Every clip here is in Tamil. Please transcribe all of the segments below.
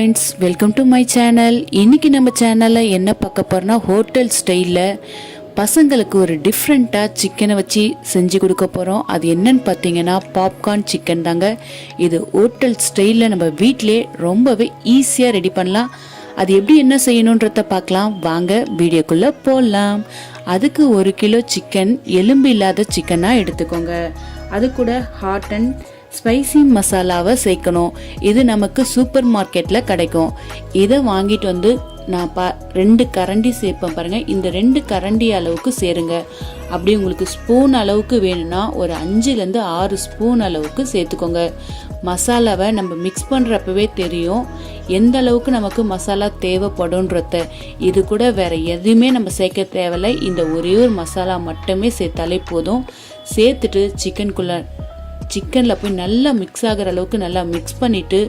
Friends welcome to my channel இன்னைக்கு நம்ம சேனலில் என்ன பார்க்க போகிறோன்னா ஹோட்டல் ஸ்டைலில் பசங்களுக்கு ஒரு டிஃப்ரெண்ட்டாக சிக்கனை வச்சு செஞ்சு கொடுக்க போகிறோம் அது என்னன்னு பார்த்தீங்கன்னா பாப்கார்ன் சிக்கன் தாங்க. இது ஹோட்டல் ஸ்டைலில் நம்ம வீட்டிலே ரொம்பவே ஈஸியாக ரெடி பண்ணலாம். அது எப்படி என்ன செய்யணுன்றத பார்க்கலாம். வாங்க வீடியோக்குள்ளே போடலாம் அதுக்கு ஒரு கிலோ சிக்கன் எலும்பு இல்லாத சிக்கனாக எடுத்துக்கோங்க. அது கூட ஹாட் அண்ட் ஸ்பைசி மசாலாவை சேர்க்கணும். இது நமக்கு சூப்பர் மார்க்கெட்டில் கிடைக்கும். இதை வாங்கிட்டு வந்து நான் பா ரெண்டு கரண்டி சேர்ப்பேன் பாருங்கள் இந்த ரெண்டு கரண்டி அளவுக்கு சேருங்க. அப்படி உங்களுக்கு ஸ்பூன் அளவுக்கு வேணும்னா ஒரு அஞ்சுலேருந்து ஆறு ஸ்பூன் அளவுக்கு சேர்த்துக்கோங்க. மசாலாவை நம்ம மிக்ஸ் பண்ணுறப்பவே தெரியும். எந்த அளவுக்கு நமக்கு மசாலா தேவைப்படும்ன்றத இது கூட வேற எதுவுமே நம்ம சேர்க்க தேவையில்லை. இந்த ஒரே ஒரு மசாலா மட்டுமே சேர்த்தாலே போதும். சேர்த்துட்டு சிக்கனுக்குள்ளே சிக்கனில் போய் நல்லா மிக்ஸ் ஆகிற அளவுக்கு நல்லா மிக்ஸ் பண்ணிவிட்டு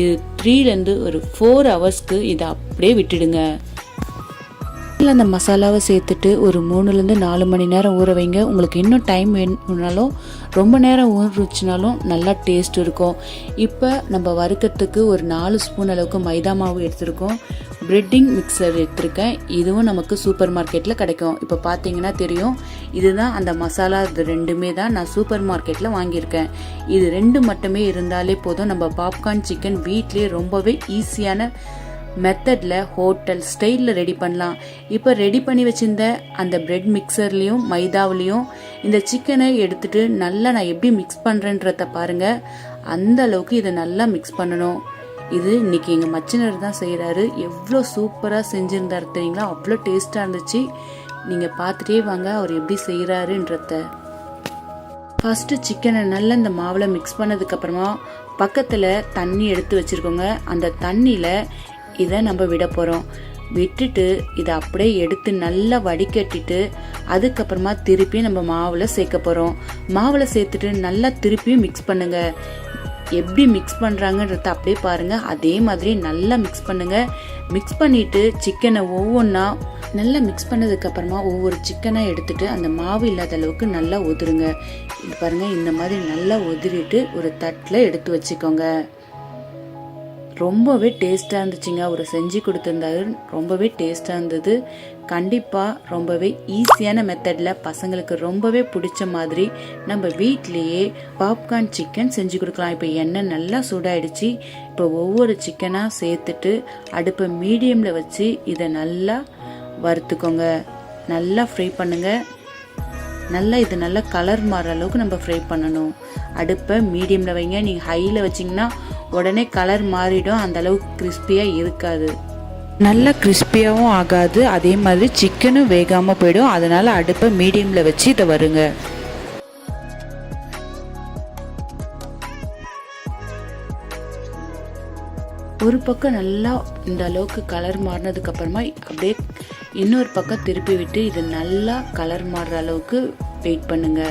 இது த்ரீலேருந்து ஒரு ஃபோர் ஹவர்ஸ்க்கு இதை அப்படியே விட்டுடுங்க. அந்த மசாலாவை சேர்த்துட்டு ஒரு மூணுலேருந்து நாலு மணி நேரம் ஊற வைங்க. உங்களுக்கு இன்னும் டைம் வேணும்னாலும் ரொம்ப நேரம் ஊறுச்சுனாலும் நல்லா டேஸ்ட் இருக்கும். இப்போ நம்ம வறுக்கிறதுக்கு ஒரு நாலு ஸ்பூன் அளவுக்கு மைதா மாவு எடுத்திருக்கோம். பிரெட்டிங் மிக்சர் எடுத்திருக்கேன். இதுவும் நமக்கு சூப்பர் மார்க்கெட்டில் கிடைக்கும். இப்போ பார்த்தீங்கன்னா தெரியும் இதுதான் அந்த மசாலா இது ரெண்டுமே தான் நான் சூப்பர் மார்க்கெட்டில் வாங்கியிருக்கேன். இது ரெண்டு மட்டுமே இருந்தாலே போதும். நம்ம பாப்கார்ன் சிக்கன் வீட்லேயே ரொம்பவே ஈஸியான மெத்தடில் ஹோட்டல் ஸ்டைலில் ரெடி பண்ணலாம். இப்போ ரெடி பண்ணி வச்சிருந்த அந்த பிரெட் மிக்சர்லேயும் மைதாவிலையும் இந்த சிக்கனை எடுத்துகிட்டு நல்லா நான் எப்படி மிக்ஸ் பண்ணுறேன்றத பாருங்கள் அந்த அளவுக்கு இதை நல்லா மிக்ஸ் பண்ணணும். இது இன்னைக்கு எங்கள் மச்சினர் தான் செய்கிறாரு எவ்வளோ சூப்பராக செஞ்சுருந்தார் தெரியுங்களா? அவ்வளோ டேஸ்ட்டாக இருந்துச்சு. நீங்கள் பார்த்துட்டே வாங்க அவர் எப்படி செய்கிறாருன்றத ஃபஸ்ட்டு சிக்கனை நல்லா இந்த மாவில் மிக்ஸ் பண்ணதுக்கப்புறமா பக்கத்தில் தண்ணி எடுத்து வச்சுருக்கோங்க. அந்த தண்ணியில் இதை நம்ம விட போகிறோம் விட்டுட்டு இதை அப்படியே எடுத்து நல்லா வடிகட்டிட்டு அதுக்கப்புறமா திருப்பி நம்ம மாவில் சேர்க்க போகிறோம் மாவில் சேர்த்துட்டு நல்லா திருப்பியும் மிக்ஸ் பண்ணுங்கள் எப்படி மிக்ஸ் பண்ணுறாங்கன்றத அப்படியே பாருங்கள் அதே மாதிரி நல்லா மிக்ஸ் பண்ணுங்கள் மிக்ஸ் பண்ணிவிட்டு சிக்கனை ஒவ்வொன்றா நல்லா மிக்ஸ் பண்ணதுக்கப்புறமா ஒவ்வொரு சிக்கனாக எடுத்துட்டு அந்த மாவு இல்லாத அளவுக்கு நல்லா உதிருங்க. பாருங்கள் இந்த மாதிரி நல்லா உதிரிட்டு ஒரு தட்டில் எடுத்து வச்சுக்கோங்க. ரொம்பவே டேஸ்ட்டாக இருந்துச்சுங்க. அவர் செஞ்சு கொடுத்துருந்தாரு. ரொம்பவே டேஸ்ட்டாக இருந்தது. கண்டிப்பாக ரொம்பவே ஈஸியான மெத்தடில் பசங்களுக்கு ரொம்பவே பிடிச்ச மாதிரி நம்ம வீட்லேயே பாப்கார்ன் சிக்கன் செஞ்சு கொடுக்கலாம். இப்போ எண்ணெய் நல்லா சூடாயிடுச்சு. இப்போ ஒவ்வொரு சிக்கனாக சேர்த்துட்டு அடுப்பை மீடியமில் வச்சு இதை நல்லா வறுத்துக்கோங்க. நல்லா ஃப்ரை பண்ணுங்கள் நல்லா இது நல்லா கலர் மாறுற அளவுக்கு நம்ம ஃப்ரை பண்ணணும். அடுப்பை மீடியமில் வைங்க. நீங்கள் ஹையில் வச்சிங்கன்னா உடனே கலர் மாறிடும் அந்த அளவுக்கு கிறிஸ்பியாக இருக்காது. நல்லா கிறிஸ்பியாகவும் ஆகாது. அதே மாதிரி சிக்கனும் வேகாமல் போயிடும். அதனால் அடுப்பை மீடியமில் வச்சு இதை வருங்க. ஒரு பக்கம் நல்லா இந்த அளவுக்கு கலர் மாறினதுக்கு அப்புறமா அப்படியே இன்னொரு பக்கம் திருப்பி விட்டு இது நல்லா கலர் மாறுற அளவுக்கு வெயிட் பண்ணுங்க.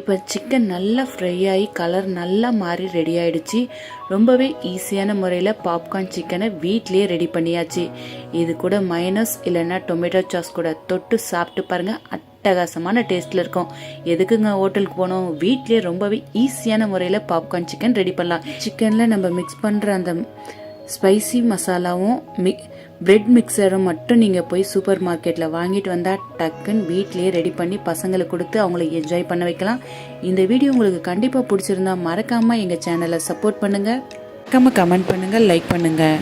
இப்போ சிக்கன் நல்லா ஃப்ரை ஆகி கலர் நல்லா மாறி ரெடி ஆயிடுச்சு. ரொம்பவே ஈஸியான முறையில் பாப்கார்ன் சிக்கனை வீட்லேயே ரெடி பண்ணியாச்சு. இது கூட மைனஸ் இல்லைன்னா டொமேட்டோ சாஸ் கூட தொட்டு சாப்பிட்டு பாருங்கள் அட்டகாசமான டேஸ்ட்டில் இருக்கும். எதுக்குங்க ஹோட்டலுக்கு போனோம்? வீட்லேயே ரொம்பவே ஈஸியான முறையில் பாப்கார்ன் சிக்கன் ரெடி பண்ணலாம். சிக்கனில் நம்ம மிக்ஸ் பண்ணுற அந்த ஸ்பைசி மசாலாவும் மி பிரெட் மிக்சரும் மட்டும் நீங்கள் போய் சூப்பர் மார்க்கெட்டில் வாங்கிட்டு வந்தால் டக்குன்னு வீட்லேயே ரெடி பண்ணி பசங்களுக்கு கொடுத்து அவங்கள என்ஜாய் பண்ண வைக்கலாம். இந்த வீடியோ உங்களுக்கு கண்டிப்பாக பிடிச்சிருந்தா மறக்காமல் எங்கள் சேனலை சப்போர்ட் பண்ணுங்கள் மறக்காமல் கமெண்ட் பண்ணுங்கள் லைக் பண்ணுங்கள்